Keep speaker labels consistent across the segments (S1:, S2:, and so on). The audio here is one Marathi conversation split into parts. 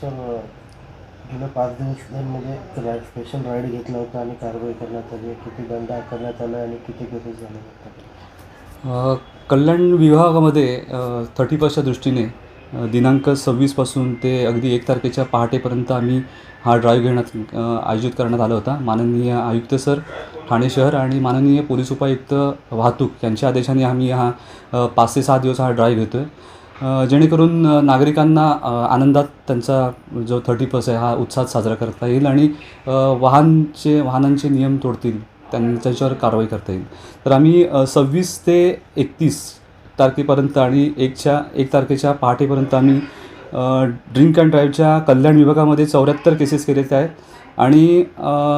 S1: सर गेल्या पाच दिवसांमध्ये राईड स्पेशल राईड घेतला होता आणि कारवाई करण्यात आली. किती दंड आकारण्यात आला आणि किती केसेस झाले?
S2: कल्याण विभागामध्ये थर्टी फर्स्टच्या दृष्टीने दिनांक सव्वीसपासून ते अगदी एक तारखेच्या पहाटेपर्यंत आम्ही हा ड्राईव्ह घेण्यात आयोजित करण्यात आला होता. माननीय आयुक्त सर ठाणे शहर आणि माननीय पोलीस उपायुक्त वाहतूक यांच्या आदेशाने आम्ही हा पाच ते सहा दिवस हा ड्राईव्ह घेतो आहे जेणेकरून नागरिकांना आनंदात त्यांचा जो थर्टी फर्स्ट आहे हा उत्साहात साजरा करता येईल आणि वाहनचे वाहनांचे नियम तोडतील त्यांच्यावर कारवाई करता येईल. तर आम्ही सव्वीस ते एकतीस तारखेपर्यंत आणि एकच्या एक तारखेच्या पहाटेपर्यंत आम्ही ड्रिंक अँड ड्राईव्हच्या कल्याण विभागामध्ये चौऱ्याहत्तर केसेस केलेल्या आहेत आणि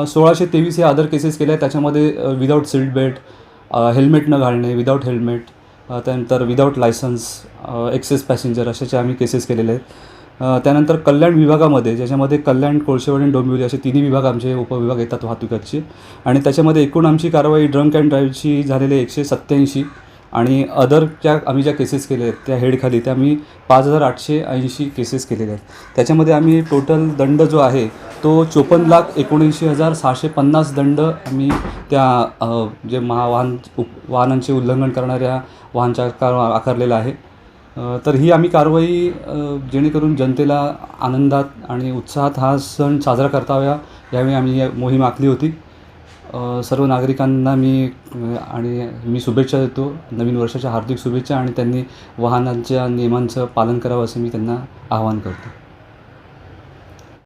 S2: सोळाशे तेवीस हे अदर केसेस केले आहेत. त्याच्यामध्ये विदाऊट सीट बेल्ट हेल्मेट न घालणे विदाऊट हेल्मेट त्यानंतर विदाऊट लायसन्स एक्सेस पॅसेंजर अशाचे आम्ही केसेस केलेले आहेत. त्यानंतर कल्याण विभागामध्ये ज्याच्यामध्ये कल्याण कोळशेवाडी आणि डोंबिवली असे तिन्ही विभाग आमचे उपविभाग येतात वाहतुकीचे. आणि त्याच्यामध्ये एकूण आमची कारवाई ड्रंक अँड ड्राईव्हची झालेली आहे एकशे सत्त्याऐंशी. आणि अदर ज्या आम्ही ज्या केसेस केल्या आहेत त्या हेडखाली त्या आम्ही पाच हजार आठशे ऐंशी केसेस केलेल्या आहेत. त्याच्यामध्ये आम्ही टोटल दंड जो आहे तो चोपन्न लाख एकोणऐंशी हजार सहाशे पन्नास दंड आम्ही त्या जे महावाहन उप- वाहनांचे उल्लंघन करणाऱ्या वाहन आकारलेला आहे. तर ही आम्ही कारवाई जेणेकरून जनतेला आनंदात आणि उत्साहात हा सण साजरा करताव्या यावेळी आम्ही मोहीम आखली होती. सर्व नागरिकांना मी आणि मी शुभेच्छा देतो नवीन वर्षाच्या हार्दिक शुभेच्छा आणि त्यांनी वाहनांच्या नियमांचं पालन करावं असं मी त्यांना आवाहन करतो.